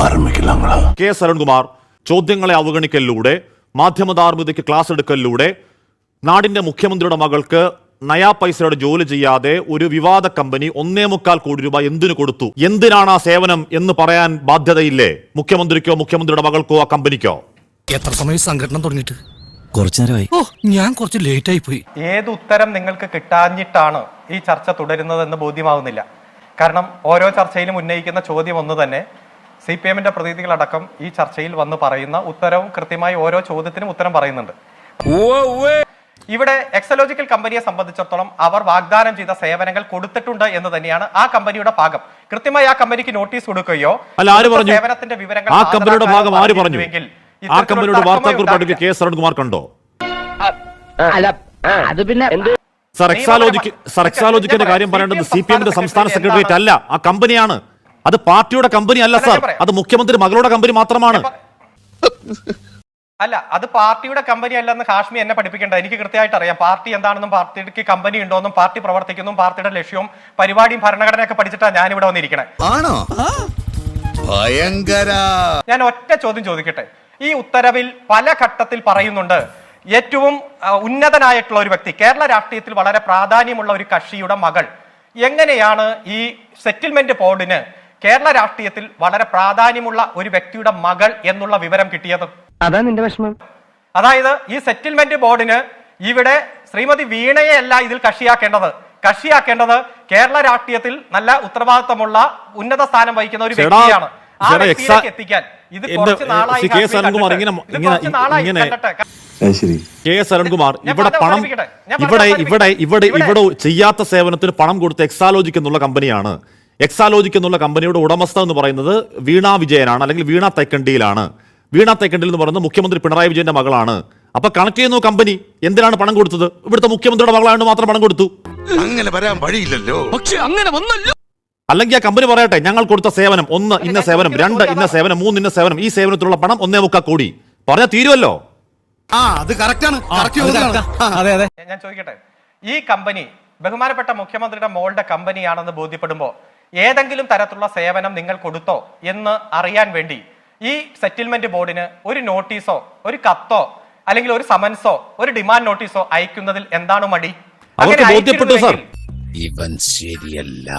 K S Arunkumar ചോദ്യങ്ങളെ അവഗണിക്കലിലൂടെ മാധ്യമധാർമ്മികതയ്ക്ക് class എടുക്കലിലൂടെ നാടിന്റെ മുഖ്യമന്ത്രിയുടെ മകൾക്ക് നയാ പൈസയുടെ ജോലി ചെയ്യാതെ ഒരു വിവാദ കമ്പനി ഒന്നേ മുക്കാൽ കോടി രൂപ എന്തിനു കൊടുത്തു? എന്തിനാണ് ആ സേവനം എന്ന് പറയാൻ ബാധ്യതയില്ലേ? മുഖ്യമന്ത്രിക്കോ മുഖ്യമന്ത്രിയുടെ മകൾക്കോ ആ കമ്പനിക്കോ? എത്ര സമയം സംഘടന തുടങ്ങിയിട്ട്? കുറച്ചു നേരമായി ഓ ഞാൻ കുറച്ച് ലേറ്റ് ആയി പോയി. ഏത് ഉത്തരം നിങ്ങൾക്ക് കിട്ടാഞ്ഞിട്ടാണ് ഈ ചർച്ച തുടരുന്നതെന്ന് ബോധ്യമാവുന്നില്ല. കാരണം ഓരോ ചർച്ചയിലും ഉന്നയിക്കുന്ന ചോദ്യം ഒന്ന് തന്നെ സി പി എമ്മിന്റെ പ്രതിനിധികളടക്കം ഈ ചർച്ചയിൽ വന്ന് പറയുന്ന ഉത്തരവും കൃത്യമായി ഓരോ ചോദ്യത്തിനും ഉത്തരം പറയുന്നുണ്ട്. ഇവിടെ എക്സലോജിക്കൽ കമ്പനിയെ സംബന്ധിച്ചിടത്തോളം അവർ വാഗ്ദാനം ചെയ്ത സേവനങ്ങൾ കൊടുത്തിട്ടുണ്ട് എന്ന് തന്നെയാണ് ആ കമ്പനിയുടെ ഭാഗം. കൃത്യമായി ആ കമ്പനിക്ക് നോട്ടീസ് കൊടുക്കുകയോ അല്ല ആര് പറഞ്ഞു? സേവനത്തിന്റെ വിവരങ്ങൾ ആ കമ്പനിയുടെ ഭാഗം ആര് പറഞ്ഞു? ആ കമ്പനിയുടെ വാർത്താക്കുറിപ്പ് കെ എസ് അരുൺകുമാർ കണ്ടോ? അല്ല അത് പിന്നെ സർ എക്സാലോജിക്ക് സർ എക്സാലോജിക്കിന്റെ കാര്യം പറയേണ്ടത് സി പി എമ്മിന്റെ സംസ്ഥാന സെക്രട്ടേറിയറ്റ് അല്ല ആ കമ്പനിയാണ്. അത് പാർട്ടിയുടെ കമ്പനി അല്ല സാർ. അത് മുഖ്യമന്ത്രി മകളുടെ കമ്പനി മാത്രമാണ്. അല്ല അത് പാർട്ടിയുടെ കമ്പനി അല്ലെന്ന് ഹാഷ്മി എന്നെ പഠിപ്പിക്കേണ്ട. എനിക്ക് കൃത്യമായിട്ട് അറിയാം. പാർട്ടി എന്താണെന്നും പാർട്ടിക്ക് കമ്പനി ഉണ്ടോന്നും പാർട്ടി പ്രവർത്തിക്കുന്നു പാർട്ടിയുടെ ലക്ഷ്യവും പരിപാടിയും ഭരണഘടനയൊക്കെ പഠിച്ചിട്ടാണ് ഞാൻ ഇവിടെ വന്നിരിക്കണേ. ആണോ? ഭയങ്കര. ഞാൻ ഒറ്റ ചോദ്യം ചോദിക്കട്ടെ. ഈ ഉത്തരവിൽ പല ഘട്ടത്തിൽ പറയുന്നുണ്ട് ഏറ്റവും ഉന്നതനായിട്ടുള്ള ഒരു വ്യക്തി കേരള രാഷ്ട്രീയത്തിൽ വളരെ പ്രാധാന്യമുള്ള ഒരു കക്ഷിയുടെ മകൾ എങ്ങനെയാണ് ഈ സെറ്റിൽമെന്റ് ബോർഡിന് കേരള രാഷ്ട്രീയത്തിൽ വളരെ പ്രാധാന്യമുള്ള ഒരു വ്യക്തിയുടെ മകൾ എന്നുള്ള വിവരം കിട്ടിയത്. അതാ നിന്റെ വിഷമം. അതായത് ഈ സെറ്റിൽമെന്റ് ബോർഡിന് ഇവിടെ ശ്രീമതി വീണയെ അല്ല ഇതിൽ കക്ഷിയാക്കേണ്ടത്. കക്ഷിയാക്കേണ്ടത് കേരള രാഷ്ട്രീയത്തിൽ നല്ല ഉത്തരവാദിത്തമുള്ള ഉന്നത സ്ഥാനം വഹിക്കുന്ന ഒരു വ്യക്തിയാണ്. ആ ചേടാ, വ്യക്തിയിലേക്ക് എത്തിക്കാൻ. ഇത് കുറച്ച് നാളായി കണ്ടിട്ട്. കെ എസ് അരുൺകുമാർ ഇവിടെ പണം ഇവിടെ ഇവിടെ ഇവിടെ ഇവിടെ ഇവിടെ- ചെയ്യാത്ത സേവനത്തിന് പണം കൊടുത്ത് എക്സാലോജിക് എന്നുള്ള കമ്പനിയാണ് എക്സാലോജിക് എന്നുള്ള കമ്പനിയുടെ ഉടമസ്ഥ എന്ന് പറയുന്നത് വീണ വിജയനാണ് അല്ലെങ്കിൽ വീണ തൈക്കണ്ടിയിലാണ്. വീണ തൈക്കണ്ടിൽ എന്ന് പറയുന്നത് മുഖ്യമന്ത്രി പിണറായി വിജയന്റെ മകളാണ്. അപ്പൊ കണക്ട് ചെയ്യുന്നു കമ്പനി എന്തിനാണ് പണം കൊടുത്തത്? ഇവിടുത്തെ മുഖ്യമന്ത്രിയുടെ മകളാണ് മാത്രം പണം കൊടുത്തു. അങ്ങനെ വരാൻ വഴിയില്ലല്ലോ. പക്ഷെ അങ്ങനെ വന്നല്ലോ. അല്ലെങ്കിൽ ആ കമ്പനി പറയട്ടെ ഞങ്ങൾ കൊടുത്ത സേവനം ഒന്ന് ഇന്ന സേവനം രണ്ട് ഇന്ന സേവനം മൂന്ന് ഇന്ന സേവനം ഈ സേവനത്തിലുള്ള പണം ഒന്നേ മുക്കാൽ കോടി. പറഞ്ഞാൽ തീരുമല്ലോ ആ അത് അതെ അതെ ഞാൻ ചോദിക്കട്ടെ ഈ കമ്പനി ബഹുമാനപ്പെട്ട മുഖ്യമന്ത്രിയുടെ മോളുടെ കമ്പനിയാണെന്ന് ബോധ്യപ്പെടുമ്പോൾ ഏതെങ്കിലും തരത്തിലുള്ള സേവനം നിങ്ങൾ കൊടുത്തോ എന്ന് അറിയാൻ വേണ്ടി ഈ സെറ്റിൽമെന്റ് ബോർഡിന് ഒരു നോട്ടീസോ ഒരു കത്തോ അല്ലെങ്കിൽ ഒരു സമൻസോ ഒരു ഡിമാൻഡ് നോട്ടീസോ അയക്കുന്നതിൽ എന്താണ് മടി? ഇവൻ ശരിയല്ല.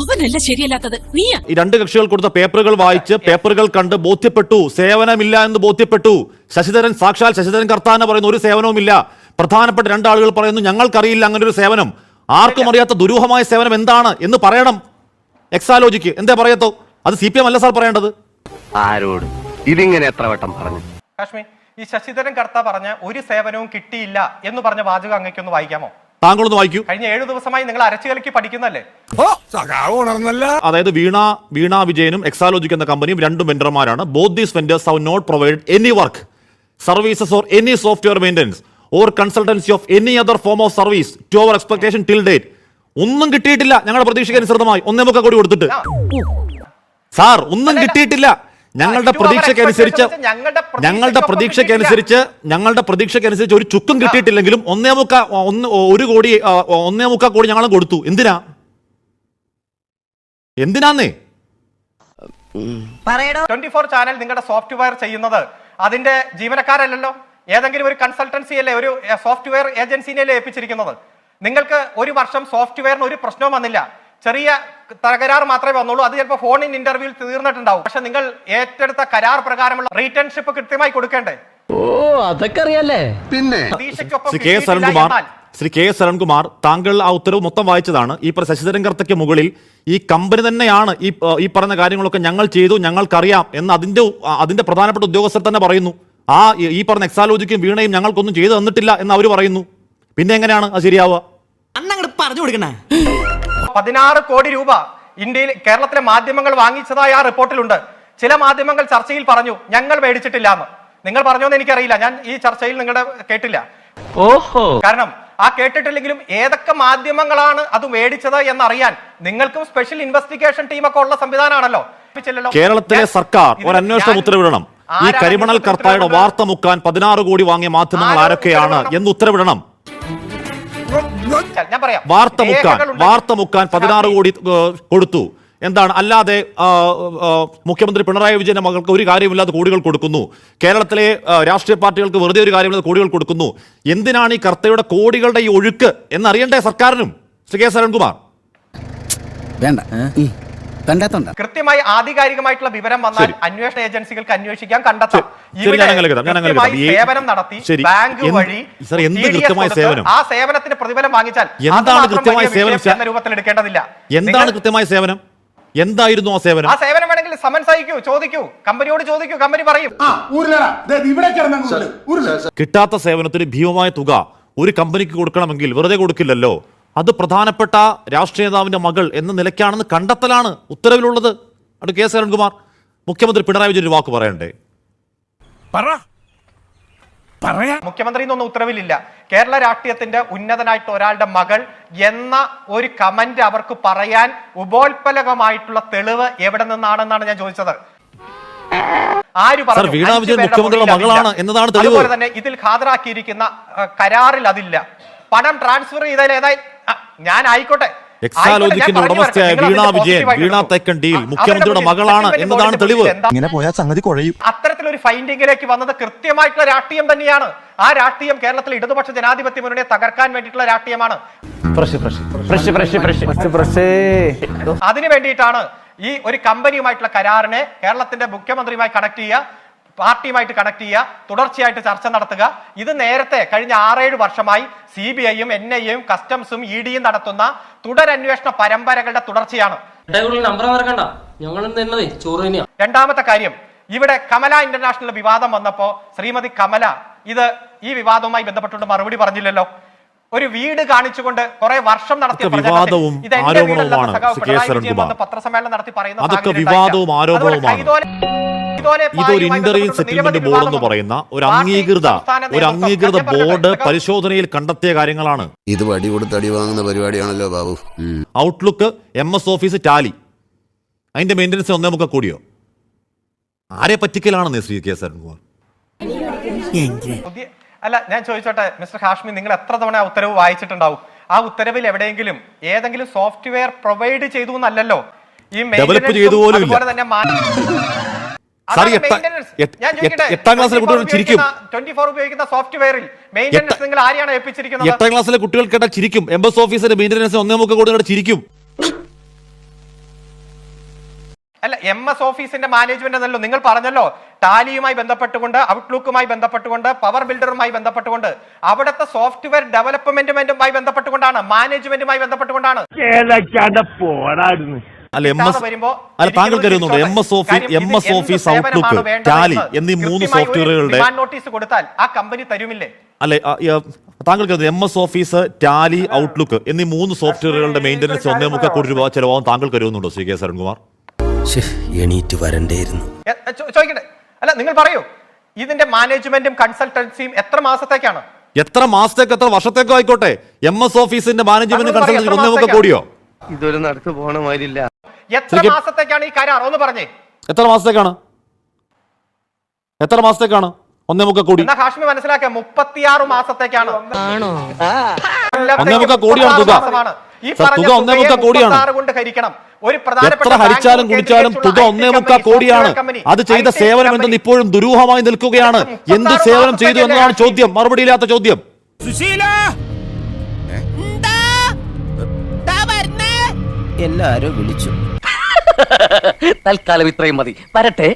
അവനല്ല ശരിയല്ലാത്തത്. നീയാ. ഈ രണ്ട് കക്ഷികൾ കൊടുത്ത പേപ്പറുകൾ വായിച്ച് പേപ്പറുകൾ കണ്ട് ബോധ്യപ്പെട്ടു. സേവനമില്ല എന്ന് ബോധ്യപ്പെട്ടു. ശശിധരൻ സാക്ഷാൽ ശശിധരൻ കർത്താന പറയുന്ന ഒരു സേവനവുമില്ല. പ്രധാനപ്പെട്ട രണ്ടാളുകൾ പറയുന്നു ഞങ്ങൾക്കറിയില്ല അങ്ങനെ ഒരു സേവനം. ആർക്കും അറിയാത്ത ദുരൂഹമായ സേവനം എന്താണ് എന്ന് പറയണം. എക്സാലോജിക്ക്. എന്തേ പറയത്തോ? അത് സി പി എം അല്ല സാർ പറയേണ്ടത്. ആരോട്? ഇതിങ്ങനെ എത്ര വട്ടം പറഞ്ഞു? കാശ്മീർ ഈ ശശിധരൻ കർത്ത പറഞ്ഞ ഒരു സേവനവും കിട്ടിയില്ല എന്ന് പറഞ്ഞ വാചകം അങ്ങേക്കൊന്ന് വായിക്കാമോ? താങ്കളൊന്ന് വായിക്കൂ. കഴിഞ്ഞ ഏഴു ദിവസമായി നിങ്ങൾ അരച്ചുകലക്കി പഠിക്കുന്നല്ലേ അതായത് വീണ വീണ വിജയനും എക്സാലോജിക് എന്ന കമ്പനിയും രണ്ടും വെണ്ടർമാരാണ് both these vendors have not provide any work services or any software maintenance or consultancy of any other form of service to our expectation till date ഒന്നും കിട്ടിയിട്ടില്ല. ഞങ്ങളുടെ പ്രതീക്ഷയ്ക്ക് അനുസൃതമായി. ഒന്നേ മുക്കാൽ കോടി കൊടുത്തിട്ട്. സാർ ഒന്നും കിട്ടിയിട്ടില്ല. ഞങ്ങളുടെ പ്രതീക്ഷയ്ക്ക് അനുസരിച്ച് ഞങ്ങളുടെ പ്രതീക്ഷയ്ക്ക് അനുസരിച്ച് ഞങ്ങളുടെ പ്രതീക്ഷയ്ക്ക് അനുസരിച്ച് ഒരു ചുക്കും കിട്ടിയിട്ടില്ലെങ്കിലും ഒന്നേ മുക്കാൽ ഒന്ന് ഒരു കോടി ഒന്നേ മുക്കാൽ കോടി ഞങ്ങളും കൊടുത്തു. എന്തിനാ? എന്തിനാന്നേ? ട്വന്റി ഫോർ ചാനൽ നിങ്ങളുടെ സോഫ്റ്റ്വെയർ ചെയ്യുന്നത് അതിന്റെ ജീവനക്കാരല്ലല്ലോ. ഏതെങ്കിലും ഒരു കൺസൾട്ടൻസി അല്ലേ ഒരു സോഫ്റ്റ്വെയർ ഏജൻസിനെ അല്ലേ ഏൽപ്പിച്ചിരിക്കുന്നത്? നിങ്ങൾക്ക് ഒരു വർഷം സോഫ്റ്റ്വെയറിന് ഒരു പ്രശ്നവും വന്നില്ല. ചെറിയ തകരാർ മാത്രമേ വന്നുള്ളൂ. അത് ചിലപ്പോൾ ഫോണിൻ ഇന്റർവ്യൂവിൽ തീർന്നിട്ടുണ്ടാവും. പക്ഷെ നിങ്ങൾ ഏറ്റെടുത്ത കരാർ പ്രകാരമുള്ള റിട്ടേൺഷിപ്പ് കൃത്യമായി കൊടുക്കേണ്ടേ? ഓ അതൊക്കെ അറിയാലേ പിന്നെ? Shri K S Arunkumar Shri K S Arunkumar താങ്കൾ ആ ഉത്തരവ് മൊത്തം വായിച്ചതാണ്. ഈ ശശിധരൻകർത്തയ്ക്ക് ശശിധരൻ കർത്തയ്ക്ക് മുകളിൽ ഈ കമ്പനി തന്നെയാണ് ഈ ഈ പറഞ്ഞ കാര്യങ്ങളൊക്കെ ഞങ്ങൾ ചെയ്തു ഞങ്ങൾക്കറിയാം എന്ന് അതിന്റെ അതിന്റെ പ്രധാനപ്പെട്ട ഉദ്യോഗസ്ഥർ തന്നെ പറയുന്നു. ആ ഈ- പറഞ്ഞ എക്സാലോജിക്കും വീണയും ഞങ്ങൾക്കൊന്നും ചെയ്തു തന്നിട്ടില്ല എന്ന് അവർ പറയുന്നു. പിന്നെ എങ്ങനെയാണ് അത് ശരിയാവുക? പറഞ്ഞു കൊടുക്കണേ. പതിനാറ് കോടി രൂപ ഇന്ത്യയിൽ കേരളത്തിലെ മാധ്യമങ്ങൾ വാങ്ങിച്ചതായി ആ റിപ്പോർട്ടിലുണ്ട്. ചില മാധ്യമങ്ങൾ ചർച്ചയിൽ പറഞ്ഞു ഞങ്ങൾ മേടിച്ചിട്ടില്ല എന്ന് നിങ്ങൾ പറഞ്ഞോന്ന് എനിക്കറിയില്ല. ഞാൻ ഈ ചർച്ചയിൽ നിങ്ങളുടെ കേട്ടില്ല. ഓഹോ. കാരണം ആ കേട്ടിട്ടില്ലെങ്കിലും ഏതൊക്കെ മാധ്യമങ്ങളാണ് അത് മേടിച്ചത് എന്നറിയാൻ നിങ്ങൾക്കും സ്പെഷ്യൽ ഇൻവെസ്റ്റിഗേഷൻ ടീമൊക്കെ ഉള്ള സംവിധാനമാണല്ലോ. കേരളത്തിലെ സർക്കാർ ഒരു അന്വേഷണം ഉത്തരവിടണം. ഈ കരിമണൽ കർത്തായുടെ? വാർത്ത മുക്കാൻ പതിനാറ് കോടി വാങ്ങിയ മാധ്യമങ്ങൾ ആരൊക്കെയാണ്? എന്ന് ഉത്തരവിടണം. ഞാൻ പറയാം. വാർത്ത മുക്കാൻ. വാർത്ത മുക്കാൻ പതിനാറ് കോടി കൊടുത്തു. എന്താണ്? അല്ലാതെ മുഖ്യമന്ത്രി പിണറായി വിജയന്റെ മകൾക്ക് ഒരു കാര്യമില്ലാതെ കോടികൾ കൊടുക്കുന്നു. കേരളത്തിലെ രാഷ്ട്രീയ പാർട്ടികൾക്ക് വെറുതെ ഒരു കാര്യമില്ലാതെ കോടികൾ കൊടുക്കുന്നു. എന്തിനാണ് ഈ കർത്തയുടെ കോടികളുടെ ഈ ഒഴുക്ക് എന്നറിയണ്ടേ സർക്കാരിനും? ശ്രീ കെ സരൺകുമാർ വേണ്ട. കണ്ടാത്തോണ്ട കൃത്യമായി ആധികാരികമായിട്ടുള്ള വിവരം വന്നാൽ അന്വേഷണ ഏജൻസികൾക്ക് അന്വേഷിക്കാൻ കണ്ടെത്താം. സേവനം നടത്തി ബാങ്ക് വഴി സർ, എന്ത് TDS സേവനം? ആ സേവനത്തിന് പ്രതിഫലം വാങ്ങിച്ചാൽ അത് എന്താണ് കൃത്യമായ സേവനം? എന്ന രൂപത്തിൽ എടുക്കേണ്ടതില്ല. എന്താണ് കൃത്യമായ സേവനം? എന്തായിരുന്നു ആ സേവനം? ആ സേവനം വേണമെങ്കിൽ സമൻസ് അയക്കൂ ചോദിക്കൂ. കമ്പനിയോട് ചോദിക്കൂ കമ്പനി പറയും. കിട്ടാത്ത സേവനത്തിന് ഭീമമായ തുക ഒരു കമ്പനിക്ക് കൊടുക്കണമെങ്കിൽ വെറുതെ കൊടുക്കില്ലല്ലോ. അത് പ്രധാനപ്പെട്ട രാഷ്ട്രീയ നേതാവിന്റെ മകൾ എന്ന നിലയ്ക്കാണെന്ന് കണ്ടെത്തലാണ് ഉത്തരവിലുള്ളത്. അത് കെ എസ് അരുൺകുമാർ മുഖ്യമന്ത്രി പിണറായി വിജയൻ ഒരു വാക്ക് പറയണ്ടേ? പറ. പറയാ. മുഖ്യമന്ത്രി എന്നൊന്നും ഉത്തരവിലില്ല. കേരള രാഷ്ട്രീയത്തിന്റെ ഉന്നതനായിട്ട് ഒരാളുടെ മകൾ എന്ന ഒരു കമന്റ് അവർക്ക് പറയാൻ ഉപോത്പലകമായിട്ടുള്ള തെളിവ് എവിടെ നിന്നാണെന്നാണ് ഞാൻ ചോദിച്ചത്. ആര് പറഞ്ഞു? മകളാണ് എന്നതാണ് തെളിവ്. അതുപോലെ തന്നെ ഇതിൽ ഹാജരാക്കിയിരിക്കുന്ന കരാറിൽ അതില്ല. പണം ട്രാൻസ്ഫർ ചെയ്തതിൽ ഏതായി ആ, ഞാൻ ആയിക്കോട്ടെ എക്സാലോജിക്കിന്റെ ഉടമസ്ഥയായ. വീണ വിജയൻ വീണ തെക്കണ്ടിയിൽ മുഖ്യമന്ത്രിയുടെ മകളാണ് എന്നതാണ് തെളിവ്. ഇങ്ങനെ പോയാൽ സംഗതി കുഴയും. അത്തരത്തിലൊരു ഫൈൻഡിങ്ങിലേക്ക് വന്നത് കൃത്യമായിട്ടുള്ള രാഷ്ട്രീയം തന്നെയാണ്. ആ രാഷ്ട്രീയം കേരളത്തിൽ ഇടതുപക്ഷ ജനാധിപത്യ മുന്നണിയെ തകർക്കാൻ വേണ്ടിയിട്ടുള്ള രാഷ്ട്രീയമാണ്. അതിനു വേണ്ടിയിട്ടാണ് ഈ ഒരു കമ്പനിയുമായിട്ടുള്ള കരാറിനെ കേരളത്തിന്റെ മുഖ്യമന്ത്രിയുമായി കണക്ട് ചെയ്യുക. പാർട്ടിയുമായിട്ട് കണക്ട് ചെയ്യുക തുടർച്ചയായിട്ട് ചർച്ച നടത്തുക. ഇത് നേരത്തെ കഴിഞ്ഞ ആറേഴ് വർഷമായി സി ബി ഐയും എൻ ഐയും കസ്റ്റംസും ഇ ഡിയും നടത്തുന്ന തുടരന്വേഷണ പരമ്പരകളുടെ തുടർച്ചയാണ്. രണ്ടാമത്തെ കാര്യം ഇവിടെ കമല ഇന്റർനാഷണൽ വിവാദം വന്നപ്പോ ശ്രീമതി കമല ഇത് ഈ വിവാദവുമായി ബന്ധപ്പെട്ടുകൊണ്ട് മറുപടി പറഞ്ഞില്ലല്ലോ. ഒരു വീട് കാണിച്ചുകൊണ്ട് കുറെ വർഷം നടത്തിയ വിവാദവും ആരോപണവുമാണ് പത്രസമ്മേളനം നടത്തി പറയുന്നത് അതൊക്കെ വിവാദവും. ആരോപണവുമാണ്. ഇതൊരു ഇന്റർവ്യൂ സെറ്റിൽമെന്റ് ബോർഡ് എന്ന് പറയുന്ന ഒരു അംഗീകൃത ഒരു അംഗീകൃത ബോർഡ് പരിശോധനയിൽ കണ്ടെത്തിയ കാര്യങ്ങളാണ്. ഇത് വടി കൊടുത്ത് അടി വാങ്ങുന്ന പരിപാടിയാണല്ലോ Babu. Outlook M S office Tally അതിന്റെ മെയിന്റനൻസ് ഒന്നേ മുക്ക കൂടിയോ? ആരെ പറ്റിക്കലാണെന്ന് ശ്രീ കെ സരൺകുമാർ അല്ല ഞാൻ ചോദിച്ചോട്ടെ മിസ്റ്റർ ഹാഷ്മി നിങ്ങൾ എത്ര തവണ ആ ഉത്തരവ് വായിച്ചിട്ടുണ്ടാവും? ആ ഉത്തരവിൽ എവിടെയെങ്കിലും ഏതെങ്കിലും സോഫ്റ്റ്വെയർ പ്രൊവൈഡ് ചെയ്തു എന്നല്ലല്ലോ? ഈ അതുപോലെ തന്നെ എട്ടാ- ക്ലാസ്സിലെ കുട്ടികൾ ചിരിക്കും. ഉപയോഗിക്കുന്ന- 24 ഉപയോഗിക്കുന്ന സോഫ്റ്റ്വെയറിൽ മെയിന്റനൻസ് നിങ്ങൾ ആരെയാണ് ഏൽപ്പിച്ചിരിക്കുന്നത്? എട്ടാം ക്ലാസ്സിലെ കുട്ടികൾ ചിരിക്കും. ഓഫീസിന്റെ മെയിന്റനൻസ് ഒന്നേ മുക്ക കൂടി ചിരിക്കും. അല്ല എം എസ് ഓഫീസിന്റെ മാനേജ്മെന്റ് എന്നല്ലോ നിങ്ങൾ പറഞ്ഞല്ലോ. ടാലിയുമായി ബന്ധപ്പെട്ടുകൊണ്ട് ഔട്ട്ലുക്കുമായി ബന്ധപ്പെട്ടുകൊണ്ട് പവർ ബിൽഡറുമായി ബന്ധപ്പെട്ടുകൊണ്ട് അവിടുത്തെ സോഫ്റ്റ്വെയർ ഡെവലപ്മെന്റുമായി ബന്ധപ്പെട്ടുകൊണ്ടാണ് മാനേജ്മെന്റുമായി ബന്ധപ്പെട്ടുകൊണ്ടാണ്. അല്ല എം എസ് കിട്ടാതെ വരുമ്പോ അല്ല താങ്കൾ കരുതുന്നുണ്ട് M. S office M S office Outlook Tally എന്നീ മൂന്ന് സോഫ്റ്റ്വെയറുകളുടെ നോട്ടീസ് കൊടുത്താൽ ആ കമ്പനി തരുമില്ലേ? അല്ലെ ആ, ഈ, ആ, താങ്കൾ കരുതുന്നു M S office Tally Outlook എന്നീ മൂന്ന് സോഫ്റ്റ്വെയറുകളുടെ മെയിന്റനൻസ് ഒന്നേ മുക്ക കോടി രൂപ ചെലവാകും. താങ്കൾ കരുതുന്നുണ്ടോ ശ്രീ കെ സരൺകുമാർ എണീറ്റ് വരണ്ടേയിരുന്നു. ചോദിക്കട്ടെ. അല്ല നിങ്ങൾ പറയൂ. ഇതിന്റെ മാനേജ്മെന്റും കൺസൾട്ടൻസിയും എത്ര മാസത്തേക്കാണ്? എത്ര മാസത്തേക്ക് എത്ര വർഷത്തേക്കോ ആയിക്കോട്ടെ? എം എസ് ഓഫീസിന്റെ മാനേജ്മെന്റ് കൺസൾട്ടൻസി എത്ര ഒന്നേ മുക്ക മാസത്തേക്കാ? കോടിയോ? ഇതൊരു നടക്ക് പോണ മാതിരില്ല. എത്ര മാസത്തേക്കാണ് ഈ കരാർ? ഒന്ന് പറഞ്ഞേ. എത്ര മാസത്തേക്കാണ്? എത്ര മാസത്തേക്കാണ്? ഒന്നേ മുക്ക കോടി. ഹാഷ്മി മനസ്സിലാക്കിയ? മുപ്പത്തിയാറ് മാസത്തേക്കാണ്. ഒന്നേ മുക്കാ കോടിയാണ് തുക. ഈ സർ, പറഞ്ഞ തുക ഒന്നേ തുകയെ കോടിയാണ്. 36 കൊണ്ട് ഹരിക്കണം. ഒരു പ്രധാനപ്പെട്ട എത്ര ഹരിച്ചാലും കുടിച്ചാലും തുക കേന്ദ്രീകരിച്ചുള്ള ഒന്നേ മുക്കാ കോടിയാണ്. അത് ചെയ്ത സേവനം. എന്തെന്ന് ഇപ്പോഴും ദുരൂഹമായി നിൽക്കുകയാണ്. എന്ത് സേവനം ചെയ്തു എന്നതാണ് ചോദ്യം. മറുപടിയില്ലാത്ത ചോദ്യം. സുശീല! എല്ലാരും വിളിച്ചു. തൽക്കാലം ഇത്രയും മതി. വരട്ടെ.